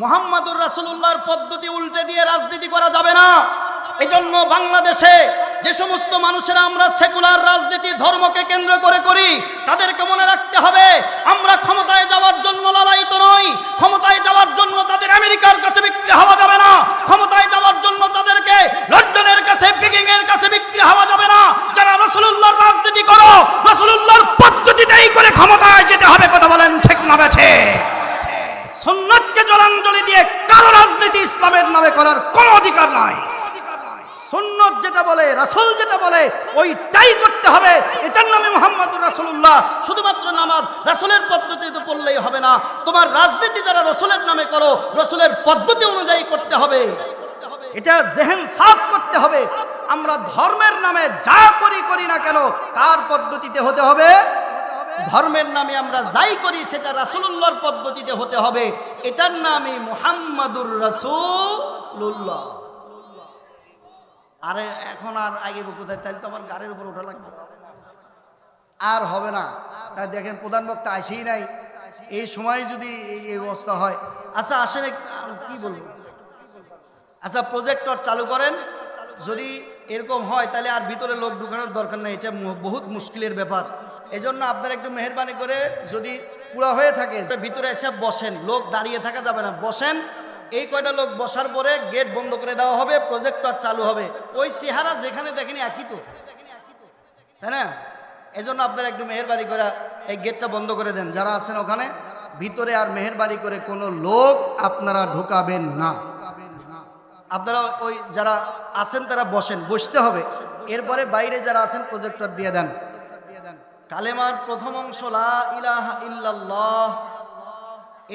মোহাম্মদুর রাসূলুল্লাহর পদ্ধতি উল্টে দিয়ে রাজনীতি করা যাবে না। এজন্য বাংলাদেশে যে সমস্ত মানুষেরা আমরা সেকুলার রাজনীতি ধর্মকে কেন্দ্র করে করি, তাদেরকে মনে রাখতে হবে, আমরা ক্ষমতায় যাওয়ার জন্য লালায়িত নই, ক্ষমতায় যাওয়ার জন্য তাদের আমেরিকার কাছে বিক্রি হওয়া যাবে না, ক্ষমতায় যাওয়ার জন্য তাদেরকে লন্ডনের কাছে বিকিং এর কাছে বিক্রি হওয়া যাবে না। যারা রসুল্লাহর রাজনীতি করো রসুল্লাহর পদ্ধতিতেই করে ক্ষমতায় যেতে হবে, কথা বলেন ঠিক না বেছে সুন্নতকে জলাঞ্জলি দিয়ে কারও রাজনীতি ইসলামের নামে করার কোনো অধিকার নাই। সুন্নত যেটা বলে, রাসূল যেটা বলে, ওইটাই করতে হবে। এটার নামে মোহাম্মদুর রাসূলুল্লাহ। শুধুমাত্র নামাজ রাসূলের পদ্ধতিতে পড়লেই হবে না। তোমার রাজনীতি যারা রসুলের নামে করো, রসুলের পদ্ধতি অনুযায়ী করতে হবে। এটা জেহেন সাফ করতে হবে। আমরা ধর্মের নামে যা করি করি না কেন কার পদ্ধতিতে হতে হবে ধর্মের নামে আমরা যাই করি, সেটা রাসূলুল্লাহর পদ্ধতিতে হতে হবে। এটার নামই মুহাম্মাদুর রাসূলুল্লাহ। আরে, এখন আর আগে কোথায়? তাহলে তো আমার গাড়ির উপর ওঠা লাগবে। আর হবে না। তাই দেখেন, প্রধান বক্তা আসেই নাই। এই সময় যদি এই অবস্থা হয়। আচ্ছা আসেন কি বলব? আচ্ছা প্রজেক্টর চালু করেন। যদি এরকম হয়, তাহলে আর ভিতরে লোক ঢুকানোর দরকার নেই, এটা বহুত মুশকিলের ব্যাপার। এই জন্য আপনারা একটু মেহরবানি করে যদি পুরা হয়ে থাকে ভিতরে এসে বসেন, লোক দাঁড়িয়ে থাকা যাবে না, বসেন। এই কয়টা লোক বসার পরে গেট বন্ধ করে দেওয়া হবে, প্রজেক্টর চালু হবে। ওই চেহারা যেখানে দেখেনি একই তো। তাই না? এই জন্য আপনারা একটু মেহরবানি করে এই গেটটা বন্ধ করে দেন, যারা আছেন ওখানে। ভিতরে আর মেহরবানি করে কোনো লোক আপনারা ঢুকাবেন না। আপনারা ওই যারা আছেন তারা বসেন, বসতে হবে। এরপরে বাইরে যারা আছেন প্রজেক্টর দিয়ে দেন। কালেমার প্রথম অংশ, লা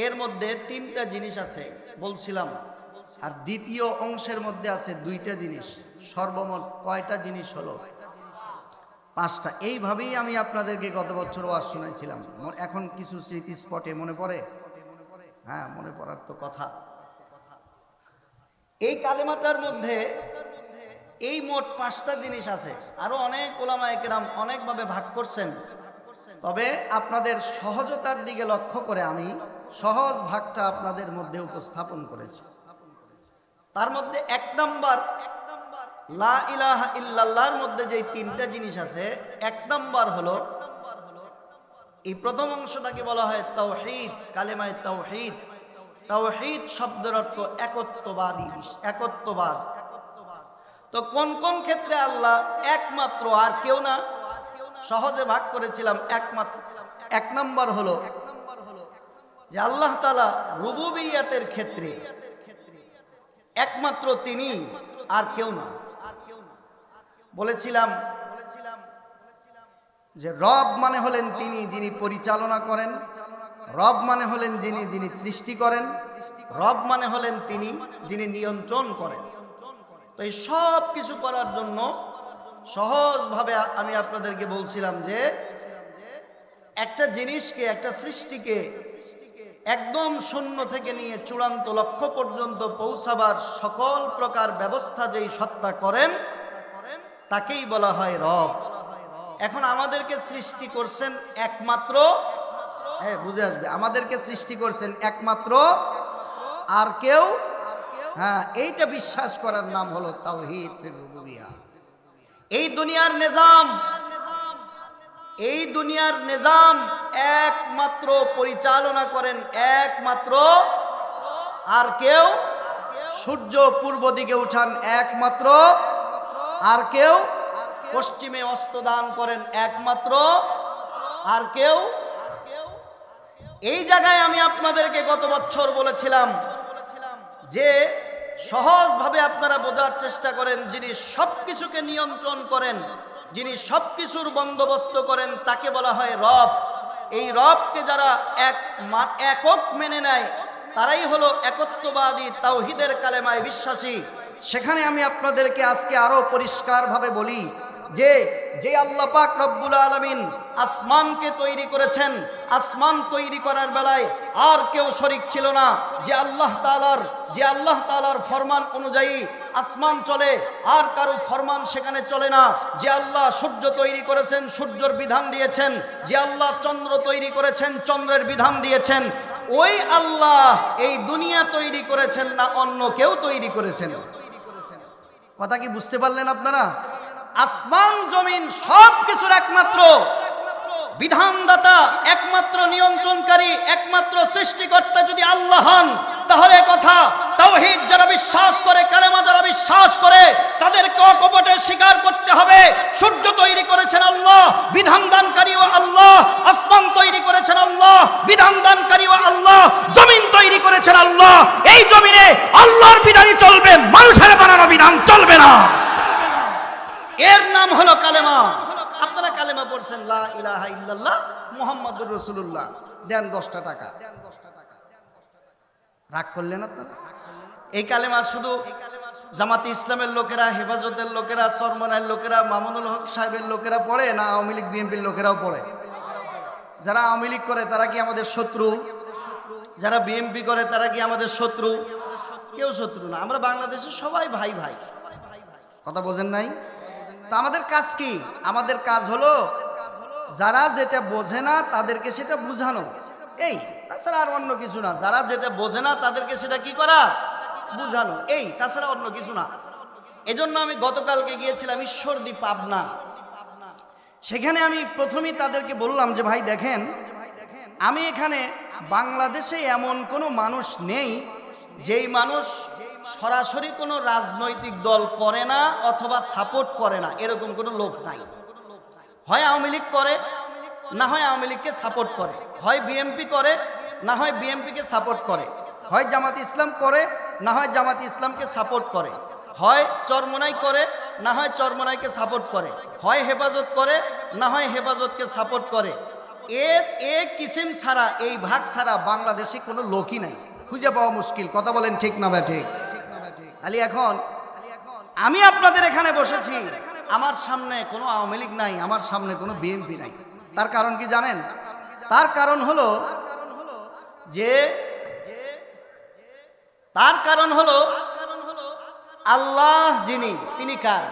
এর মধ্যে তিনটা জিনিস আছে, বলছিলাম। আর দ্বিতীয় অংশের মধ্যে আছে দুইটা জিনিস। সর্বমোট কয়টা জিনিস হলো? পাঁচটা। এইভাবেই আমি আপনাদেরকে গত বছর ওয়াজ শুনেছিলাম এখন কিছু স্মৃতি স্পটে মনে পড়ে? হ্যাঁ মনে পড়ার তো কথা। এই কালেমাটার মধ্যে এই মোট পাঁচটা জিনিস আছে। আরও অনেক ওলামা একরাম অনেকভাবে ভাগ করছেন। তবে আপনাদের সহজতার দিকে লক্ষ্য করে আমি সহজ ভাগটা আপনাদের মধ্যে উপস্থাপন করেছি। তার মধ্যে এক নম্বর, লা ইলাহা ইল্লাল্লাহর মধ্যে যে তিনটা জিনিস আছে, এক নম্বর হলো, এই প্রথম অংশটাকে বলা হয় তাওহীদ, কালেমায় তাওহীদ। তাওহীদ শব্দের অর্থ একত্ববাদী, একত্ববাদ। তো কোন কোন ক্ষেত্রে আল্লাহ একমাত্র আর কেউ না? সহজে ভাগ করেছিলাম একমাত্র। এক নম্বর হলো যে আল্লাহ তালা রুবুবিয়াতের ক্ষেত্রে একমাত্র তিনি আর কেউ না। বলেছিলাম যে রব মানে হলেন তিনি যিনি পরিচালনা করেন। রব মানে হলেন যিনি যিনি সৃষ্টি করেন। রব মানে হলেন তিনি, যিনি নিয়ন্ত্রণ করেন। তো এই সব কিছু করার জন্য সহজভাবে আমি আপনাদেরকে বলছিলাম যে, একটা জিনিসকে, একটা সৃষ্টিকে একদম শূন্য থেকে নিয়ে চূড়ান্ত লক্ষ্য পর্যন্ত পৌঁছাবার সকল প্রকার ব্যবস্থা যেই সত্তা করেন, তাকেই বলা হয় রব। এখন আমাদেরকে সৃষ্টি করছেন একমাত্র হ্যাঁ বুঝে আসবে। আমাদেরকে সৃষ্টি করছেন একমাত্র আর কেউ? হ্যাঁ এইটা বিশ্বাস করার নাম হলো এই দুনিয়ার নিজাম, এই দুনিয়ার নিজাম একমাত্র পরিচালনা করেন একমাত্র আর কেউ? সূর্য পূর্ব দিকে উঠান একমাত্র আর কেউ? পশ্চিমে অস্ত দান করেন একমাত্র আর কেউ? এই জায়গায় আমি আপনাদেরকে গত বছর বলেছিলাম যে সহজভাবে আপনারা বোঝার চেষ্টা করেন, যিনি সব কিছুকে নিয়ন্ত্রণ করেন, যিনি সব কিছুর বন্দোবস্ত করেন, তাকে বলা হয় রব। এই রবকে যারা এক একক মেনে নেয়, তারাই হলো একত্ববাদী, তাওহিদের কালেমায় বিশ্বাসী। সেখানে আমি আপনাদেরকে আজকে আরও পরিষ্কারভাবে বলি যে যে আল্লাহ পাক রব্বুল আলমিন আসমানকে তৈরি করেছেন, আসমান তৈরি করার বেলায় আর কেউ শরিক ছিল না। যে আল্লাহ তালার যে আল্লাহ তালার ফরমান অনুযায়ী আসমান চলে, আর কারও ফরমান সেখানে চলে না। যে আল্লাহ সূর্য তৈরি করেছেন, সূর্যর বিধান দিয়েছেন, যে আল্লাহ চন্দ্র তৈরি করেছেন, চন্দ্রের বিধান দিয়েছেন, ওই আল্লাহ এই দুনিয়া তৈরি করেছেন না, অন্য কেউ তৈরি করেছেন। কথা কি বুঝতে পারলেন আপনারা? আসমান, জমিন সব কিছুর একমাত্র বিধানদাতা, একমাত্র নিয়ন্ত্রণকারী, একমাত্র সৃষ্টিকর্তা যদি আল্লাহ হন, তাহলে কথা তাওহীদ যারা বিশ্বাস করে, কালেমা যারা বিশ্বাস করে, তাদেরকে অকপটে স্বীকার করতে হবে। সূর্য তৈরি করেছেন আল্লাহ বিধান দানকারী ও আল্লাহ, আসমান তৈরি করেছেন আল্লাহ বিধান দানকারী ও আল্লাহ, জমিন তৈরি করেছেন আল্লাহ। এই জমিনে আল্লাহর বিধানই চলবে, মানুষের বানানো বিধান চলবে না। এর নাম হলো কালেমা। আপনারা কালেমা পড়ছেন, লা ইলাহা ইল্লাল্লাহ মুহাম্মাদুর রাসূলুল্লাহ। দেন দশটা টাকা। দেন 10টা টাকা রাগ করলেন আপনারা? এই কালেমা শুধু জামাতে ইসলামের লোকেরা, হেফাজতের লোকেরা চরমনায়ের লোকেরা, মামুনুল হক সাহেবের লোকেরা পড়ে না আওয়ামী লীগ, বিএনপির লোকেরাও পড়ে? যারা আওয়ামী লীগ করে, তারা কি আমাদের শত্রু? যারা বিএমপি করে, তারা কি আমাদের শত্রু? কেউ শত্রু না। আমরা বাংলাদেশে সবাই ভাই ভাই কথা বোঝেন নাই? তা আমাদের কাজ কি? আমাদের কাজ হলো যারা যেটা বোঝে না, তাদেরকে সেটা বুঝানো। এই, তাছাড়া আর অন্য কিছু না। যারা যেটা বোঝে না, তাদেরকে সেটা কি করা? বুঝানো। এই, তাছাড়া অন্য কিছু না। এজন্য আমি গতকালকে গিয়েছিলাম ঈশ্বরদী পাবনা। সেখানে আমি প্রথমেই তাদেরকে বললাম যে, ভাই, দেখেন, আমি এখানে বাংলাদেশে এমন কোনো মানুষ নেই, যেই মানুষ সরাসরি কোনো রাজনৈতিক দল করে না অথবা সাপোর্ট করে না, এরকম কোনো লোক নাই। হয় আওয়ামী লীগ করে, না হয় আওয়ামী লীগকে সাপোর্ট করে। হয় বিএমপি করে, না হয় বিএমপিকে সাপোর্ট করে। হয় জামাত ইসলাম করে, না হয় জামাত ইসলামকে সাপোর্ট করে। হয় চরমোনাই করে, না হয় চরমোনাইকে সাপোর্ট করে। হয় হেফাজত করে, না হয় হেফাজতকে সাপোর্ট করে। এ এ কিসিম ছাড়া, এই ভাগ ছাড়া বাংলাদেশে কোনো লোকই নাই। খুঁজে পাওয়া মুশকিল, কথা বলেন ঠিক না ভাই ঠিক? আলি, এখন আমি আপনাদের এখানে বসেছি। আমার সামনে কোনো আওয়ামী লীগ নাই, আমার সামনে কোনো বিএনপি নাই। তার কারণ কি জানেন? তার কারণ হলো যে, তার কারণ হলো আল্লাহ যিনি, তিনি কার?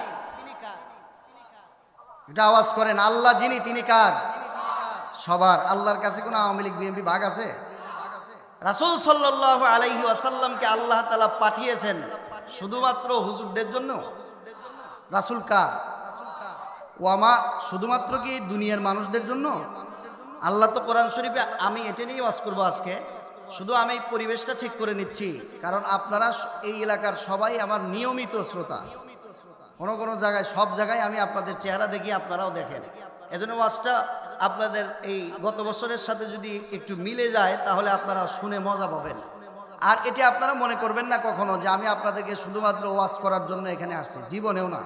এটা আওয়াজ করেন, আল্লাহ যিনি, তিনি কার? সবার। আল্লাহর কাছে কোনো আওয়ামী লীগ, বিএনপি ভাগ আছে? রাসূল সাল্লাল্লাহু আলাইহি আসাল্লামকে আল্লাহ তালা পাঠিয়েছেন। শুধুমাত্র হুজুরদের জন্য? রাসূল কার? ওয়ামা শুধুমাত্র কি দুনিয়ার মানুষদের জন্য? আল্লাহ তো কোরআন শরীফে আমি এটা নিয়ে ওয়াজ করব আজকে। শুধু আমি পরিবেশটা ঠিক করে নিচ্ছি, কারণ আপনারা এই এলাকার সবাই আমার নিয়মিত শ্রোতা। কোনো কোনো জায়গায়, সব জায়গায় আমি আপনাদের চেহারা দেখি, আপনারাও দেখেন। এজন্য ওয়াজটা আপনাদের এই গত বছরের সাথে যদি একটু মিলে যায়, তাহলে আপনারা শুনে মজা পাবেন। আর এটি আপনারা মনে করবেন না কখনো যে আমি আপনাদেরকে শুধুমাত্র ওয়াজ করার জন্য এখানে আসছি। জীবনেও না।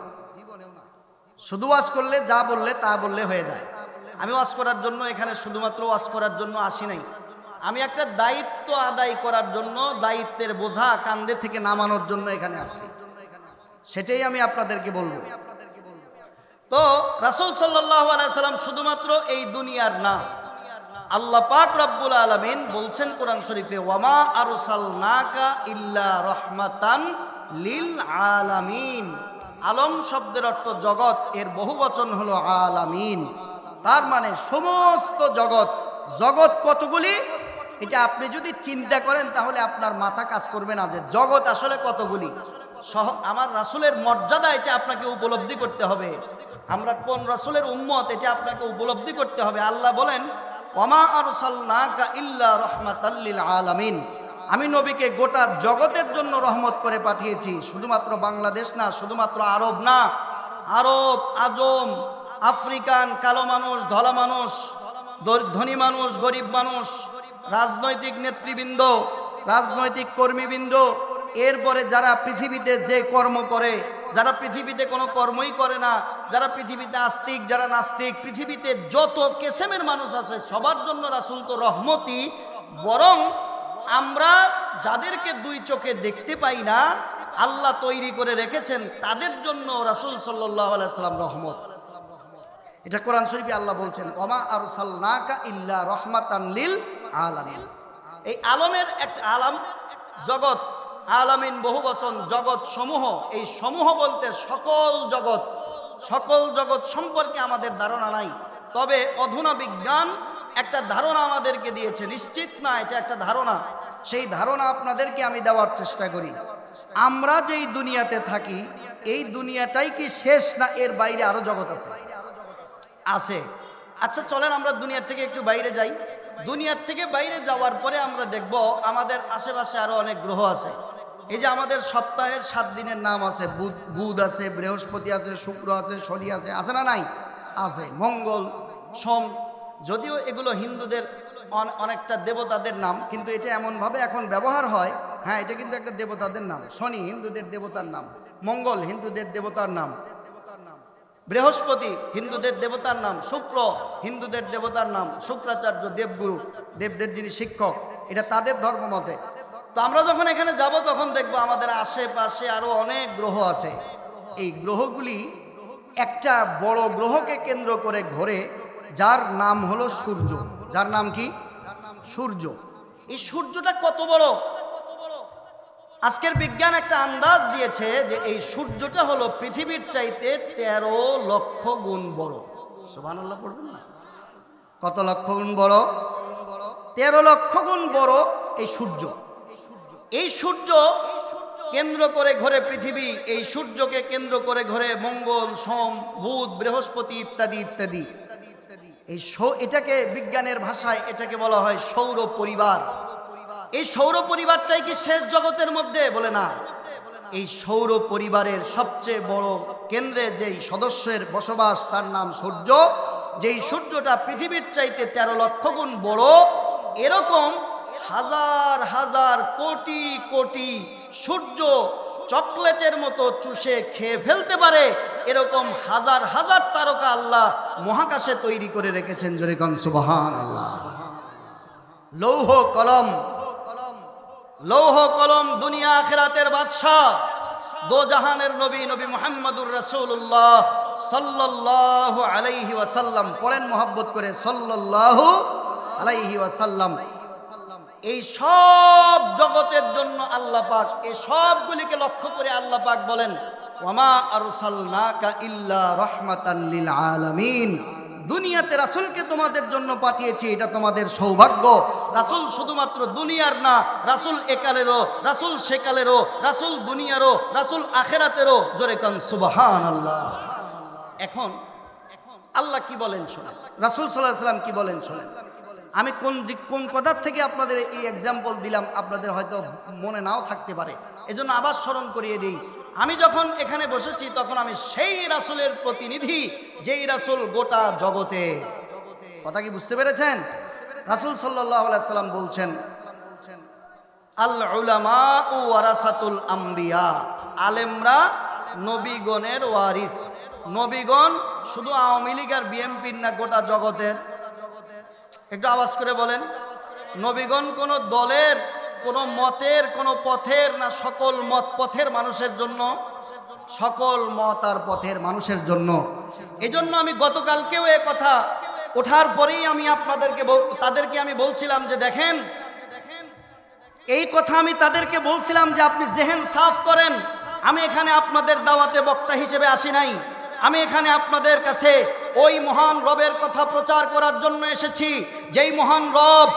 শুধু ওয়াজ করলে যা বললে তা বললে হয়ে যায়। আমি ওয়াজ করার জন্য এখানে শুধুমাত্র ওয়াজ করার জন্য আসি নাই। আমি একটা দায়িত্ব আদায় করার জন্য, দায়িত্বের বোঝা কান্দে থেকে নামানোর জন্য এখানে আসছি সেটাই আমি আপনাদেরকে বলব। তো রাসূল সাল্লাল্লাহু আলাইহি সাল্লাম শুধুমাত্র এই দুনিয়ার না আল্লাহ পাক রব্বুল আলামিন বলছেন কোরআন শরীফে, ওয়ামা আরসালনাকা ইল্লা রহমাতান লিল আলামিন। আলম শব্দের অর্থ জগৎ, এর বহু বচন হলো আলামিন। তার মানে সমস্ত জগৎ। জগৎ কতগুলি? এটা আপনি যদি চিন্তা করেন, তাহলে আপনার মাথা কাজ করবে না যে জগৎ আসলে কতগুলি। সহ, আমার রাসুলের মর্যাদা এটা আপনাকে উপলব্ধি করতে হবে। আমরা কোন রাসুলের উম্মত, এটা আপনাকে উপলব্ধি করতে হবে। আল্লাহ বলেন ইল্লা আলামিন। আমি নবীকে গোটা জগতের জন্য রহমত করে পাঠিয়েছি, শুধুমাত্র বাংলাদেশ না, শুধুমাত্র আরব না। আরব, আজম, আফ্রিকান, কালো মানুষ, ধলা মানুষ ধনী মানুষ, গরিব মানুষ, রাজনৈতিক নেতৃবৃন্দ, রাজনৈতিক কর্মীবৃন্দ এরপরে যারা পৃথিবীতে যে কর্ম করে, যারা পৃথিবীতে কোনো কর্মই করে না, যারা পৃথিবীতে আস্তিক, যারা নাস্তিক, পৃথিবীতে যত কেসেমের মানুষ আছে, সবার জন্য রাসূল তো রহমতি বরং আমরা যাদেরকে দুই চোখে দেখতে পাই না, আল্লাহ তৈরি করে রেখেছেন, তাদের জন্য রাসূল আলাইসাল্লাম রহমত। এটা কোরআন শরীফে আল্লাহ বলছেন, ওমা আরসালনাকা ইল্লা রহমাতান লিল আলামিন। এই আলমের একটা আলাম জগৎ আলামিন বহু বচন, জগৎ সমূহ, এই সমূহ বলতে সকল জগৎ সকল জগৎ সম্পর্কে আমাদের ধারণা নাই। তবে অধুনা বিজ্ঞান একটা ধারণা আমাদেরকে দিয়েছে, নিশ্চিত না এটা একটা ধারণা। সেই ধারণা আপনাদেরকে আমি দেওয়ার চেষ্টা করি। আমরা যেই দুনিয়াতে থাকি, এই দুনিয়াটাই কি শেষ না এর বাইরে আরও জগৎ আছে? আছে। আচ্ছা চলেন আমরা দুনিয়ার থেকে একটু বাইরে যাই। দুনিয়ার থেকে বাইরে যাওয়ার পরে আমরা দেখব আমাদের আশেপাশে আরও অনেক গ্রহ আছে। এই যে আমাদের সপ্তাহের সাত দিনের নাম আছে, বুধ বুধ আছে, বৃহস্পতি আছে, শুক্র আছে, শনি আছে আছে না নাই? আছে, মঙ্গল, সোম, যদিও এগুলো হিন্দুদের অনেকটা দেবতাদের নাম, কিন্তু এটা এমনভাবে এখন ব্যবহার হয় হ্যাঁ এটা কিন্তু একটা দেবতাদের নাম, শনি হিন্দুদের দেবতার নাম, মঙ্গল হিন্দুদের দেবতার নাম, বৃহস্পতি হিন্দুদের দেবতার নাম, শুক্র হিন্দুদের দেবতার নাম, শুক্রাচার্য দেবগুরু, দেবদের যিনি শিক্ষক, এটা তাদের ধর্মমতে। তো আমরা যখন এখানে যাব, তখন দেখব আমাদের আশেপাশে আরও অনেক গ্রহ আছে। এই গ্রহগুলি একটা বড় গ্রহকে কেন্দ্র করে ঘোরে, যার নাম হলো সূর্য। যার নাম কি? সূর্য। এই সূর্যটা কত বড়? আজকের বিজ্ঞান একটা আন্দাজ দিয়েছে যে এই সূর্যটা হলো পৃথিবীর চাইতে তেরো লক্ষ গুণ বড়। সোমান আল্লাহ পড়বেন না? কত লক্ষ গুণ বড়? তেরো লক্ষ গুণ বড় এই সূর্য। এই সূর্য কেন্দ্র করে ঘোরে পৃথিবী, এই সূর্যকে কেন্দ্র করে ঘোরে মঙ্গল, সোম, বুধ, বৃহস্পতি ইত্যাদি ইত্যাদি। এই এটাকে বিজ্ঞানের ভাষায় এটাকে বলা হয় সৌর পরিবার। এই সৌর পরিবারটাই কি শেষ জগতের মধ্যে? বলে না। এই সৌর পরিবারের সবচেয়ে বড় কেন্দ্রে যেই সদস্যের বসবাস, তার নাম সূর্য। যেই সূর্যটা পৃথিবীর চাইতে তেরো লক্ষ গুণ বড়, এরকম হাজার হাজার কোটি কোটি সূর্য চকলেটের মতো চুষে খেয়ে ফেলতে পারে, এরকম হাজার হাজার তারকা আল্লাহ মহাকাশে তৈরি করে রেখেছেন জোরে কন সুবহান আল্লাহ লৌহ কলম লৌহ কলম দুনিয়া আখেরাতের বাদশাহ, দো জাহানের নবী নবী মোহাম্মদুর রসুল্লাহ সাল্লাল্লাহু আলাইহি ওয়াসাল্লাম, পড়েন মোহাব্বত করে সাল্লাল্লাহু আলাইহি ওয়াসাল্লাম। এই সব জগতের জন্য আল্লাহ পাক, এই সবগুলিকে লক্ষ্য করে আল্লাহ পাক বলেন, ওয়ামা আরসালনাকা ইল্লা রাহমাতান লিল আলামিন। দুনিয়াতে রাসূলকে তোমাদের জন্য পাঠিয়েছি, এটা তোমাদের সৌভাগ্য। রাসূল শুধুমাত্র দুনিয়ার না, রাসূল একালেরও, রাসূল সেকালেরও, রাসূল দুনিয়ারও, রাসূল আখেরাতেরও। জোরে কান, সুবহানাল্লাহ। এখন আল্লাহ কি বলেন শোনেন? রাসূল আলাইহি সাল্লাম কি বলেন শোনেন? আমি কোন কোন কথার থেকে আপনাদের এই এক্সাম্পল দিলাম, আপনাদের হয়তো মনে নাও থাকতে পারে। এজন্য আবার স্মরণ করিয়ে দিই। আমি যখন এখানে বসেছি, তখন আমি সেই রাসূলের প্রতিনিধি, যেই রাসুল গোটা জগতে। কথা কি বুঝতে পেরেছেন? রাসুল সাল্লাম বলছেন আল উলামা ও আম্বিয়া আলেমরা নবীগণের ওয়ারিস। নবীগণ শুধু আওয়ামী লীগ আর বিএনপির না, গোটা জগতের। একটু আওয়াজ করে বলেন। নবীগণ কোন দলের, কোন মতের, কোন পথের না সকল মত পথের মানুষের জন্য, সকল মত আর পথের মানুষের জন্য। এজন্য আমি গতকালকেও এ কথা ওঠার পরেই আমি আপনাদেরকে তাদেরকে আমি বলছিলাম যে দেখেন, এই কথা আমি তাদেরকে বলছিলাম যে আপনি জেহেন সাফ করেন। আমি এখানে আপনাদের দাওয়াতে বক্তা হিসেবে আসি নাই। আমি এখানে আপনাদের কাছে ওই মহান রবের কথা প্রচার করার জন্য এসেছি। যেই মহান রব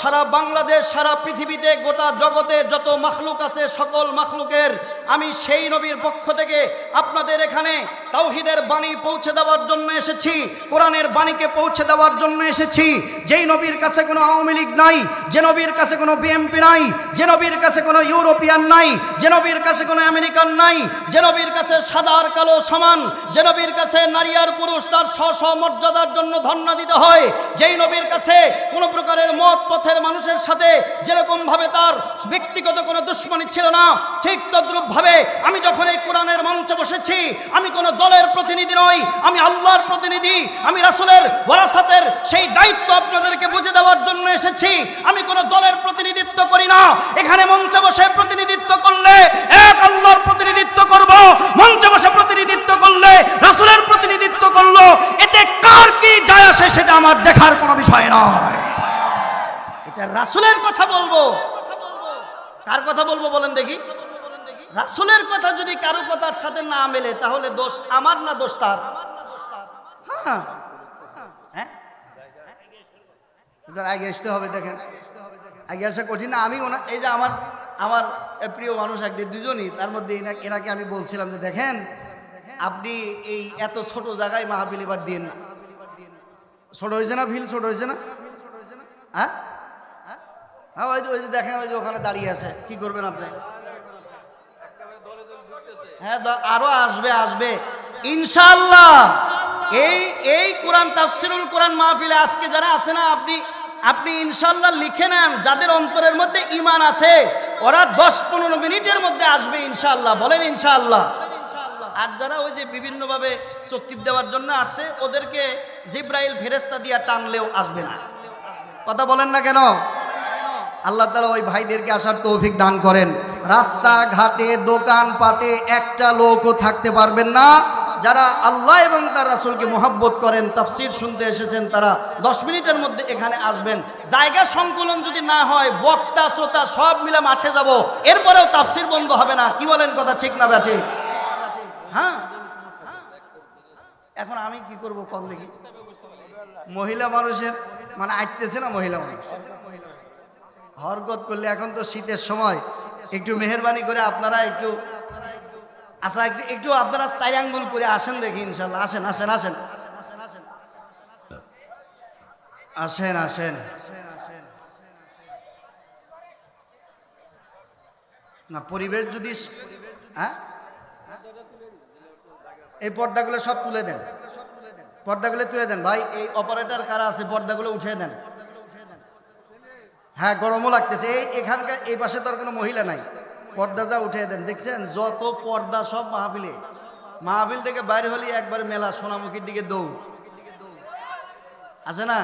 সারা বাংলাদেশ, সারা পৃথিবীতে, গোটা জগতে যত মাখলুক আছে, সকল মাখলুকের, আমি সেই নবীর পক্ষ থেকে আপনাদের এখানে তাওহিদের বাণী পৌঁছে দেওয়ার জন্য এসেছি, কোরআনের বাণীকে পৌঁছে দেওয়ার জন্য এসেছি। যেই নবীর কাছে কোনো আওয়ামী লীগ নাই, যে নবীর কাছে কোনো বিএমপি নাই, যে নবীর কাছে কোনো ইউরোপিয়ান নাই, যে নবীর কাছে কোনো আমেরিকান নাই, যে নবীর কাছে সাদা আর কালো সমান, যে নবীর কাছে নারী আর পুরুষ তার স্ব স্ব মর্যাদার জন্য ধন্য দিতে হয়, যেই নবীর কাছে কোনো প্রকারের মত পথের মানুষের সাথে যেরকম ভাবে তার ব্যক্তিগত কোনো দুশ্মনী ছিল না, ঠিক তদ্রুপ ভাবে আমি যখন এই কোরআনের মঞ্চে বসেছি, আমি কোনো দলের প্রতিনিধি নই, আমি আল্লাহর প্রতিনিধি, আমি রাসূলের ওয়ারাসাতের সেই দায়িত্ব আপনাদেরকে বুঝে দেওয়ার জন্য এসেছি। আমি কোনো দলের প্রতিনিধিত্ব করি না। এখানে মঞ্চে বসে প্রতিনিধিত্ব করলে এক আল্লাহর প্রতিনিধিত্ব করব। মঞ্চে বসে প্রতিনিধিত্ব করলে রাসূলের প্রতিনিধিত্ব করল। এতে কার কি যায় আসে সেটা আমার দেখার কোনো বিষয় নয়। এটা রাসূলের কথা বলব। কার কথা বলব বলেন দেখি। রাসূলের কথা যদি কারও কথার সাথে না মেলে, তাহলে দোষ আমার না দোষ তার? হ্যাঁ। হ্যাঁ? আগে আসতে হবে, দেখেন। আগে আসা কঠিন না, আমি ওনা এই যে আমার আমার প্রিয় মানুষ একদিন দুজনই, তার মধ্যে এনাকে আমি বলছিলাম যে, দেখেন, আপনি এই এত ছোট জায়গায় মাহাবিল এবার দিন না। ছোট হয়েছে না ভিল? ছোট হয়েছে না? হ্যাঁ? হ্যাঁ ওই যে ওই যে দেখেন, ওই যে ওখানে দাঁড়িয়ে আছে। কি করবেন আপনি? হ্যাঁ আরও আসবে আসবে। ইনশাল্লাহ এই এই কোরআন, তাফসিরুল কোরআন মাহফিলে আজকে যারা আছে না, আপনি আপনি ইনশাল্লাহ লিখে নেন, যাদের অন্তরের মধ্যে ইমান আছে, ওরা দশ পনেরো মিনিটের মধ্যে আসবে ইনশাল্লাহ বলেন ইনশাল্লাহ আর যারা ওই যে বিভিন্নভাবে চোখ দেওয়ার জন্য আসছে, ওদেরকে জিব্রাইল ফেরেস্তা দিয়া টানলেও আসবে না। কথা বলেন না কেন? আল্লাহ তালা ওই ভাইদেরকে আসার তৌফিক দান করেন। রাস্তা ঘাটে দোকান পাটে একটা লোকও থাকতে পারবেন না। যারা আল্লাহ এবং তার রাসুলকে মোহাব্বত করেন, তাফসির শুনতে এসেছেন, তারা দশ মিনিটের মধ্যে এখানে আসবেন। জায়গা সংকুলন যদি না হয়, বক্তা, শ্রোতা সব মিলে মাঠে যাব। এরপরেও তাফসির বন্ধ হবে না। কি বলেন কথা ঠিক না বেছে হ্যাঁ? এখন আমি কি করব কম দেখি? মহিলা মানুষের মানে আটতেছে না মহিলা মানুষ? হরকত করলে এখন তো শীতের সময়। একটু মেহরবানি করে আপনারা একটু আচ্ছা একটু একটু আপনারা আঙ্গুল করে আসেন দেখি, ইনশাল্লাহ। আসেন আসেন আসেন। আসেন আসেন। না, পরিবেশ যদি হ্যাঁ? এই পর্দাগুলো সব তুলে দেন। পর্দাগুলো তুলে দেন। ভাই, এই অপারেটর কারা আছে, পর্দাগুলো উঠিয়ে দেন। হ্যাঁ গরমও লাগতেছে। এই এখানকার, এই পাশে তো আর কোনো মহিলা নাই। পর্দা যা উঠে দেন, দেখছেন? যত পর্দা, সব মাহফিলে। মাহফিল থেকে বাইরে হলে একবার মেলা, সোনামুখীর দিকে দৌড়। আছে না?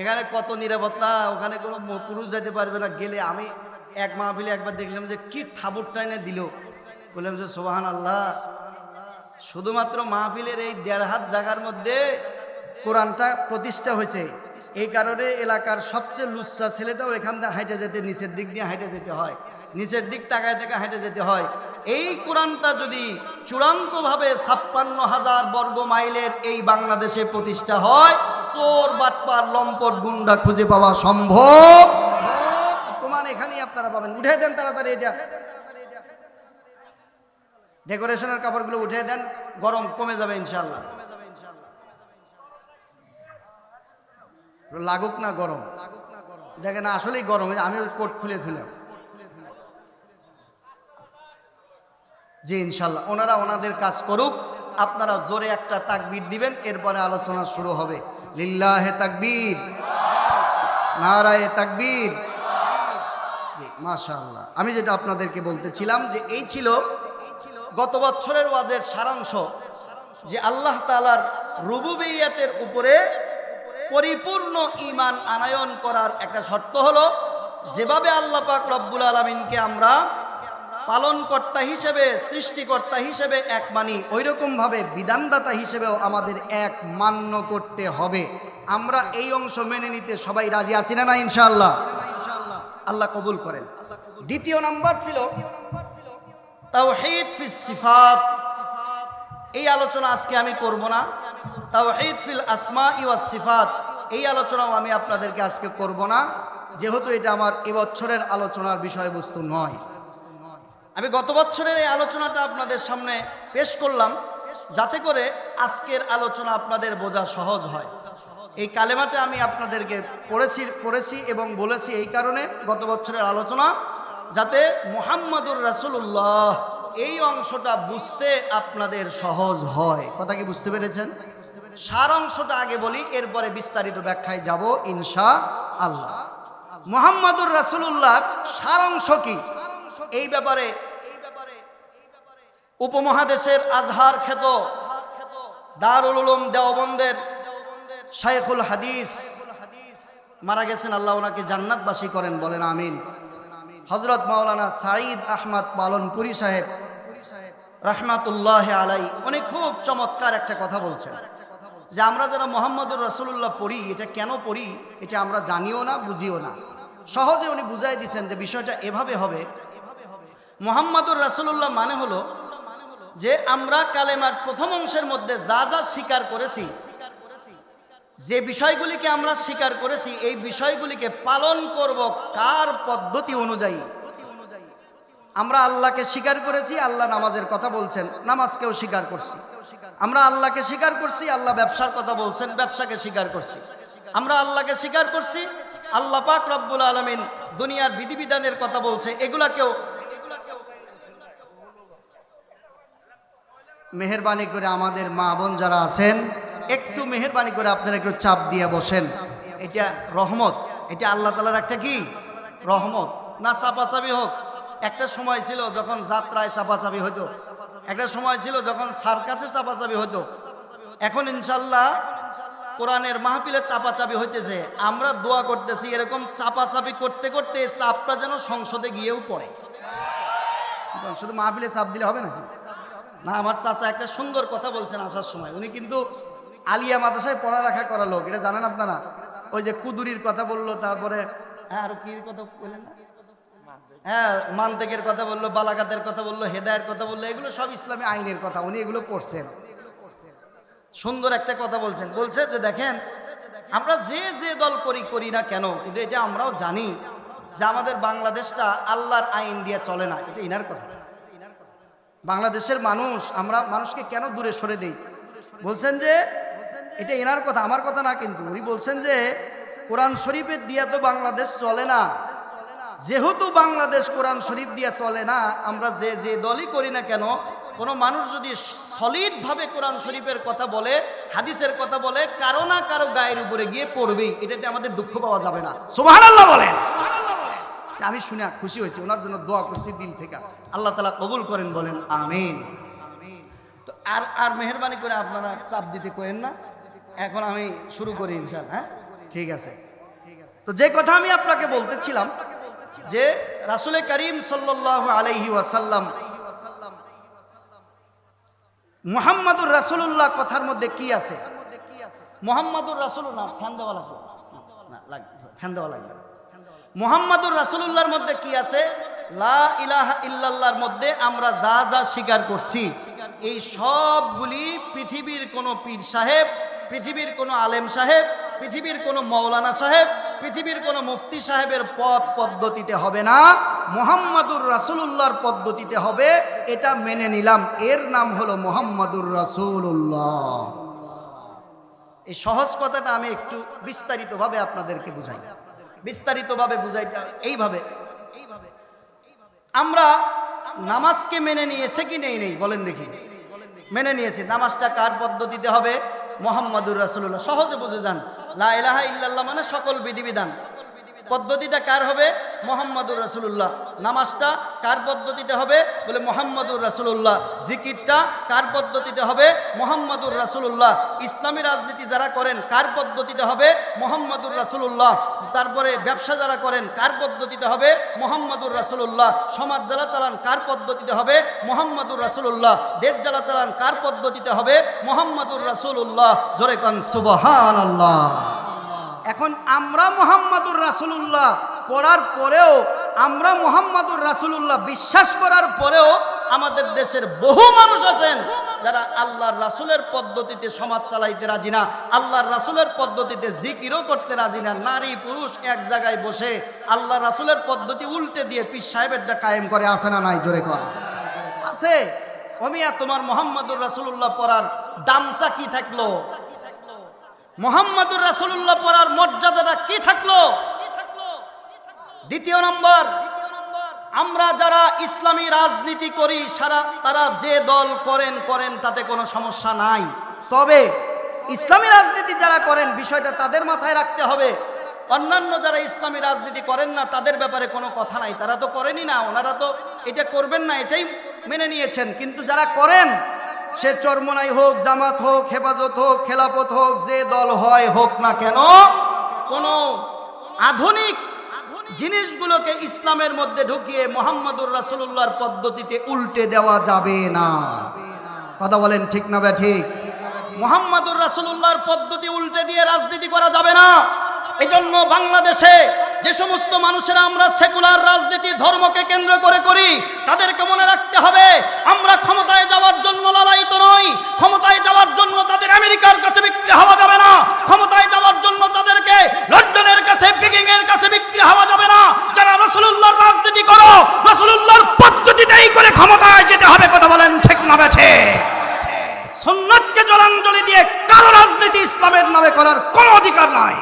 এখানে কত নিরাপত্তা, ওখানে কোনো পুরুষ যেতে পারবে না, গেলে আমি এক মাহফিলে একবার দেখলাম যে কি থাবুর টাইনে দিল। বললাম যে সোহান আল্লাহ শুধুমাত্র মাহফিলের এই দেড় হাত জায়গার মধ্যে কোরআনটা প্রতিষ্ঠা হয়েছে। এই কারণে এলাকার সবচেয়ে লুচ্চা ছেলেটাও এখান থেকে হাইটে যেতে, নিচের দিক দিয়ে হাইটে যেতে হয়। নিচের দিক তাকায় থেকে হাইটে যেতে হয়। এই কোরআনটা যদি চূড়ান্তভাবে ছাপ্পান্ন হাজার বর্গ মাইলের এই বাংলাদেশে প্রতিষ্ঠা হয়, চোর, বাটপার, লম্পট, গুন্ডা খুঁজে পাওয়া সম্ভব? তোমার এখানেই আপনারা পাবেন। উঠে দেন তাড়াতাড়ি এটা। ডেকোরেশনের কাপড়গুলো উঠে দেন। গরম কমে যাবে ইনশাল্লাহ লাগুক না গরম। দেখেন আসলেই গরম আমি ওই কোট খুলে দিলাম জি, ইনশাল্লাহ। ওনারা ওনাদের কাজ করুক, আপনারা জোরে একটা তাকবীর দিবেন, এরপরে আলোচনা শুরু হবে। লিল্লাহে তাকবীর। নারায়ে তাকবীর। জি, মাশাআল্লাহ। আমি যেটা আপনাদেরকে বলতেছিলাম যে এই ছিল গত বছরের ওয়াজের সারাংশ, যে আল্লাহ তালার রুবুবিয়াতের উপরে পরিপূর্ণ ইমান আনায়ন করার একটা শর্ত হলো, যেভাবে আল্লাহ পাক রব্বুল আলমিনকে আমরা পালনকর্তা হিসেবে, সৃষ্টিকর্তা হিসেবে এক মানি ওই ভাবে বিধানদাতা হিসেবেও আমাদের এক মান্য করতে হবে। আমরা এই অংশ মেনে নিতে সবাই রাজি আছি না না, ইনশাআল্লাহ? আল্লাহ কবুল করেন। দ্বিতীয় নাম্বার ছিল তাওহীদ ফিস সিফাত। এই আলোচনা আজকে আমি করব না। তাওহীদ ফিল আসমা ওয়াস সিফাত। এই আলোচনাও আমি আপনাদেরকে আজকে করব না। যেহেতু এটা আমার এবছরের আলোচনার বিষয়বস্তু নয়। আমি গত বছরের এই আলোচনাটা আপনাদের সামনে পেশ করলাম, যাতে করে আজকের আলোচনা আপনাদের বোঝা সহজ হয়। এই কালেমাটা আমি আপনাদেরকে পড়েছি পড়েছি এবং বলেছি এই কারণে গত বছরের আলোচনা, যাতে মোহাম্মদুর রাসূলুল্লাহ এই অংশটা বুঝতে আপনাদের সহজ হয়। কথা কি বুঝতে পেরেছেন? সার অংশটা আগে বলি, এরপরে বিস্তারিত ব্যাখ্যায় যাব ইনশা আল্লাহ মোহাম্মদুর রাসূলুল্লাহর সার অংশ কি? এই ব্যাপারে উপমহাদেশের আজহার খ্যাত দারুল উলুম দেওবন্দের শাইখুল হাদিস মারা গেছেন, আল্লাহ ওনাকে জান্নাতবাসী করেন বলেন, আমিন। হজরত মাওলানা সাঈদ আহমদ পালনপুরি সাহেব রহমাতুল্লাহ আলাই উনি খুব চমৎকার একটা কথা বলছেন। যে আমরা যারা মোহাম্মদুর রাসূলুল্লাহ পড়ি, এটা কেন পড়ি, এটা আমরা জানিও না, বুঝিও না। সহজে উনি বুঝাই দিচ্ছেন যে বিষয়টা এভাবে হবে। মোহাম্মদুর রাসূলুল্লাহ মানে হলো যে আমরা কালেমার প্রথম অংশের মধ্যে যা যা স্বীকার করেছি, যে বিষয়গুলিকে আমরা স্বীকার করেছি, এই বিষয়গুলিকে পালন করব কার পদ্ধতি অনুযায়ী? আমরা আল্লাহকে স্বীকার করেছি, আল্লাহ নামাজের কথা বলছেন, নামাজকেও স্বীকার করছি। আমরা আল্লাহকে স্বীকার করছি, আল্লাহ ব্যবসার কথা বলছেন, ব্যবসাকে স্বীকার করছি। আমরা আল্লাহকে স্বীকার করছি, আল্লাহ পাক রব্বুল আলমিন দুনিয়ার বিধিবিধানের কথা বলছে, এগুলাকেও মেহরবানি করে আমাদের মা বোন যারা আছেন, একটু মেহরবানি করে আপনারা একটু চাপ দিয়ে বসেন। এটা রহমত, এটা আল্লাহ তালার একটা কি? রহমত। না চাপাচাপি হোক। একটা সময় ছিল যখন যাত্রায় চাপাচাপি হতো একটা সময় ছিল যখন সার্কাসে চাপাচাপি হতো। এখন ইনশাল্লাহ কোরআনের মাহফিলে চাপাচাপি হইতেছে। আমরা দোয়া করতেছি, এরকম চাপাচাপি করতে করতে চাপটা যেন সংসদে গিয়েও পড়ে। শুধু মাহফিলে চাপ দিলে হবে নাকি? না, আমার চাচা একটা সুন্দর কথা বলছেন আসার সময়। উনি কিন্তু আলিয়া মাদ্রাসায় পড়ালেখা করা লোক। এটা জানেন আপনারা? ওই যে কুদুরির কথা বলল, তারপরে হ্যাঁ আরও কি কথা বললেন না? হ্যাঁ মানতেকের কথা বলল বালাকাতের কথা বলল, হেদায়ের কথা বলল, এগুলো সব ইসলামী আইনের কথা, উনি এগুলো পড়ছেন। সুন্দর একটা কথা বলছেন। বলছে যে দেখেন, আমরা যে যে দল করি করি না কেন, কিন্তু এটা আমরাও জানি যে আমাদের বাংলাদেশটা আল্লাহর আইন দিয়ে চলে না, এটা ইনার কথা। বাংলাদেশের মানুষ, আমরা মানুষকে কেন দূরে সরে দেই? বলছেন যে, এটা এনার কথা, আমার কথা না কিন্তু, উনি বলছেন যে, কোরআন শরীফের দিয়া তো বাংলাদেশ চলে না। যেহেতু বাংলাদেশ কোরআন শরীফ দিয়ে চলে না, আমরা যে যে দলই করি না কেন, কোনো মানুষ যদি সলিডভাবে কোরআন শরীফের কথা বলে, হাদিসের কথা বলে, কারও না কারও গায়ের উপরে গিয়ে পড়বেই, এটাতে আমাদের দুঃখ পাওয়া যাবে না। সুবহানাল্লাহ বলেন। আমি শুনে খুশি হয়েছি, ওনার জন্য দোয়া করছি দিল থেকে। আল্লাহ তালা কবুল করেন, বলেন আমিন। তো আর আর মেহরবানি করে আপনারা চাপ দিতে কোয়েন না। এখন আমি শুরু করি ইনশাল হ্যাঁ? ঠিক আছে ঠিক আছে। তো যে কথা আমি আপনাকে বলতেছিলাম যে রাসুলে করিম সাল্লাহ আলাইহি ওয়াসাল্লাম মোহাম্মদুর রাসুল্লাহ কথার মধ্যে কি আছে? মোহাম্মদুর রাসুল না, ফ্যান দেওয়া লাগবে। ফ্যান দেওয়া লাগবে মোহাম্মদুর রাসুল্লাহর মধ্যে কি আছে? লা ইলাহা ইল্লাল্লাহর মধ্যে আমরা যা যা স্বীকার করছি, এই সবগুলি পৃথিবীর কোনো পীর সাহেব, পৃথিবীর কোনো আলেম সাহেব, পৃথিবীর কোনো মৌলানা সাহেব পৃথিবীর কোনো মুফতি সাহেবের পথ পদ্ধতিতে হবে না, মোহাম্মদুর রাসুলুল্লাহর পদ্ধতিতে হবে, এটা মেনে নিলাম। এর নাম হলো মোহাম্মদুর রাসুল্লাহ এই সহজ কথাটা আমি একটু বিস্তারিতভাবে আপনাদেরকে বুঝাই। বিস্তারিতভাবে বুঝাইটা এইভাবে। আমরা নামাজকে মেনে নিয়েছে কি নেই নেই, বলেন দেখি। মেনে নিয়েছি। নামাজটা কার পদ্ধতিতে হবে? মোহাম্মদুর রাসুল্লাহ সহজে বুঝে যান। লাহা ইল্লাল্লাহ মানে সকল বিধিবিধান। পদ্ধতিটা কার হবে? মোহাম্মদুর রাসুল্লাহ নামাজটা কার পদ্ধতিতে হবে? বলে মোহাম্মদুর রাসুল্লাহ জিকিরটা কার পদ্ধতিতে হবে? মোহাম্মদুর রাসুল্লাহ ইসলামী রাজনীতি যারা করেন, কার পদ্ধতিতে হবে? মোহাম্মদুর রাসুল্লাহ তারপরে ব্যবসা যারা করেন, কার পদ্ধতিতে হবে? মোহাম্মদুর রাসুল্লাহ সমাজ যারা চালান, কার পদ্ধতিতে হবে? মোহাম্মদুর রাসুল্লাহ দেশ যারা চালান, কার পদ্ধতিতে হবে? মোহাম্মদুর রাসুল্লাহ জোরে কান সুবহান আল্লাহ এখন আমরা মোহাম্মদুর রাসুলুল্লাহ পড়ার পরেও, আমরা মোহাম্মদুর রাসুলুল্লাহ বিশ্বাস করার পরেও আমাদের দেশের বহু মানুষ আছেন যারা আল্লাহর রাসুলের পদ্ধতিতে সমাজ চালাইতে রাজি না, আল্লাহর রাসুলের পদ্ধতিতে জিকিরও করতে রাজি না। নারী, পুরুষ এক জায়গায় বসে আল্লাহ রাসুলের পদ্ধতি উল্টে দিয়ে পীর সাহেবেরটা কায়েম করে আসে না নাই? জোরে কর আছে। অমিয়া, তোমার মোহাম্মদুর রাসুলুল্লাহ পড়ার দামটা কি থাকল? মোহাম্মদুর রাসুল্লাহ পড়ার মর্যাদাটা কি থাকল? দ্বিতীয় নম্বর, আমরা যারা ইসলামী রাজনীতি করি, সারা তারা যে দল করেন করেন, তাতে কোনো সমস্যা নাই। তবে ইসলামী রাজনীতি যারা করেন, বিষয়টা তাদের মাথায় রাখতে হবে। অন্যান্য যারা ইসলামী রাজনীতি করেন না, তাদের ব্যাপারে কোনো কথা নাই। তারা তো করেনি না, ওনারা তো এটা করবেন না, এটাই মেনে নিয়েছেন। কিন্তু যারা করেন সে চরমনাই হোক, জামাত হোক, হেফাজত হোক, খেলাপত হোক, যে দল হয় হোক না কেন, কোনো আধুনিক জিনিসগুলোকে ইসলামের মধ্যে ঢুকিয়ে মোহাম্মদুর রাসুল্লাহর পদ্ধতিতে উল্টে দেওয়া যাবে না। কথা বলেন ঠিক না বে ঠিক? মোহাম্মদুর রাসুল্লাহর পদ্ধতি উল্টে দিয়ে রাজনীতি করা যাবে না। এজন্য বাংলাদেশে যে সমস্ত মানুষেরা আমরা সেকুলার রাজনীতি ধর্মকে কেন্দ্র করে করি, তাদেরকে মনে রাখতে হবে আমরা ক্ষমতায় যাওয়ার জন্য লালায়িত নই ক্ষমতায় যাওয়ার জন্য তাদের আমেরিকার কাছে বিক্রি হওয়া যাবে না ক্ষমতায় যাওয়ার পুষ্পাঞ্জলি দিয়ে কালো রাজনীতি ইসলামের নামে করার কোনো অধিকার নাই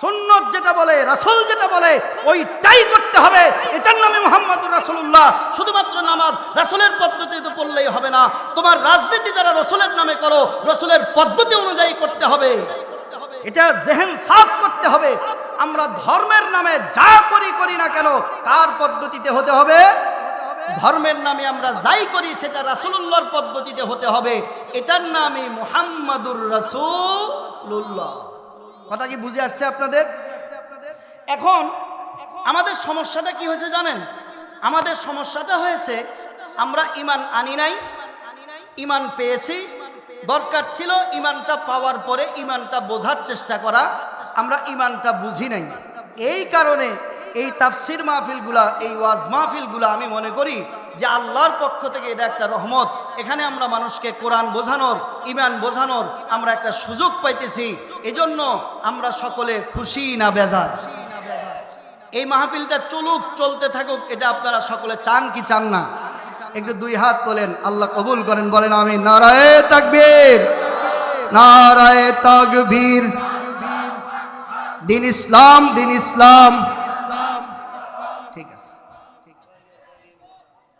সুন্নত যেটা বলে রাসূল যেটা বলে ওইটাই করতে হবে। এটার নামে মোহাম্মদুর রাসূলুল্লাহ। শুধুমাত্র নামাজ রাসূলের পদ্ধতিতে পড়লেই হবে না। তোমার রাজনীতি যারা রসুলের নামে করো, রসুলের পদ্ধতি অনুযায়ী করতে হবে। এটা জেহেন সাফ করতে হবে। আমরা ধর্মের নামে যা করি করি না কেন কার পদ্ধতিতে হতে হবে। ধর্মের নামে আমরা যাই করি, সেটা রাসূলুল্লাহর পদ্ধতিতে হতে হবে। এটার নামই মুহাম্মাদুর রাসূলুল্লাহ। কথা কি বুঝে আসছে আপনাদের? এখন আমাদের সমস্যাটা কি হয়েছে জানেন? আমাদের সমস্যাটা হয়েছে, আমরা ইমান আনি নাই, ইমান পেয়েছি, দরকার ছিল ইমানটা পাওয়ার পরে ইমানটা বোঝার চেষ্টা করা, আমরা ইমানটা বুঝি নাই। এই কারণে এই তাফসির মাহফিলগুলা, এই ওয়াজ মাহফিলগুলা আমি মনে করি যে আল্লাহর পক্ষ থেকে এটা একটা রহমত। এখানে আমরা মানুষকে কোরআন বোঝানোর, ইমান বোঝানোর আমরা একটা সুযোগ পাইতেছি। এজন্য আমরা সকলে খুশি না বেজার। এই মাহফিলটা চলুক, চলতে থাকুক, এটা আপনারা সকলে চান কি চান না? একটু দুই হাত তোলেন, আল্লাহ কবুল করেন, বলেন আমি নারায়ে তাকবীর নারায়ে তাকবীর। দিন ইসলাম দিন ইসলাম। ঠিক আছে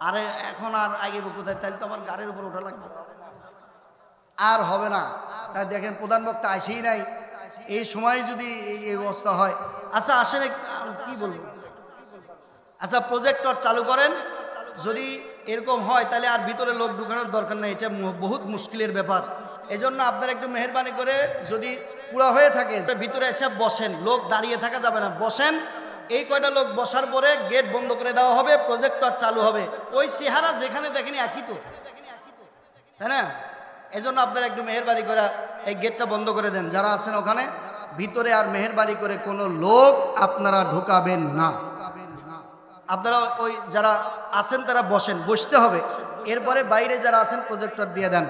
আরে, এখন আর আগে কোথায় তাহলে তো আমার গাড়ির উপর ওঠা লাগবে। আর হবে না। তাই দেখেন প্রধান বক্তা আসেই নাই। এই সময় যদি এই অবস্থা হয়। আচ্ছা আসেন কি বলব? আচ্ছা প্রজেক্টর চালু করেন। যদি এরকম হয়, তাহলে আর ভিতরে লোক ঢুকানোর দরকার নেই। এটা বহুত মুশকিলের ব্যাপার। এই জন্য আপনারা একটু মেহরবানি করে যদি পুরা হয়ে থাকে, ভিতরে এসে বসেন। লোক দাঁড়িয়ে থাকা যাবে না। বসেন। এই কয়টা লোক বসার পরে গেট বন্ধ করে দেওয়া হবে প্রজেক্টর চালু হবে। ওই চেহারা যেখানে দেখেনি একই তো। তাই না? এই জন্য আপনারা একটু মেহরবানি করে এই গেটটা বন্ধ করে দেন। যারা আছেন ওখানে, ভিতরে আর মেহরবানি করে কোনো লোক আপনারা ঢুকাবেন না। আপনারা ওই যারা আছেন তারা বসেন, বসতে হবে। এরপরে বাইরে যারা আছেন প্রজেক্টর দিয়ে দেন।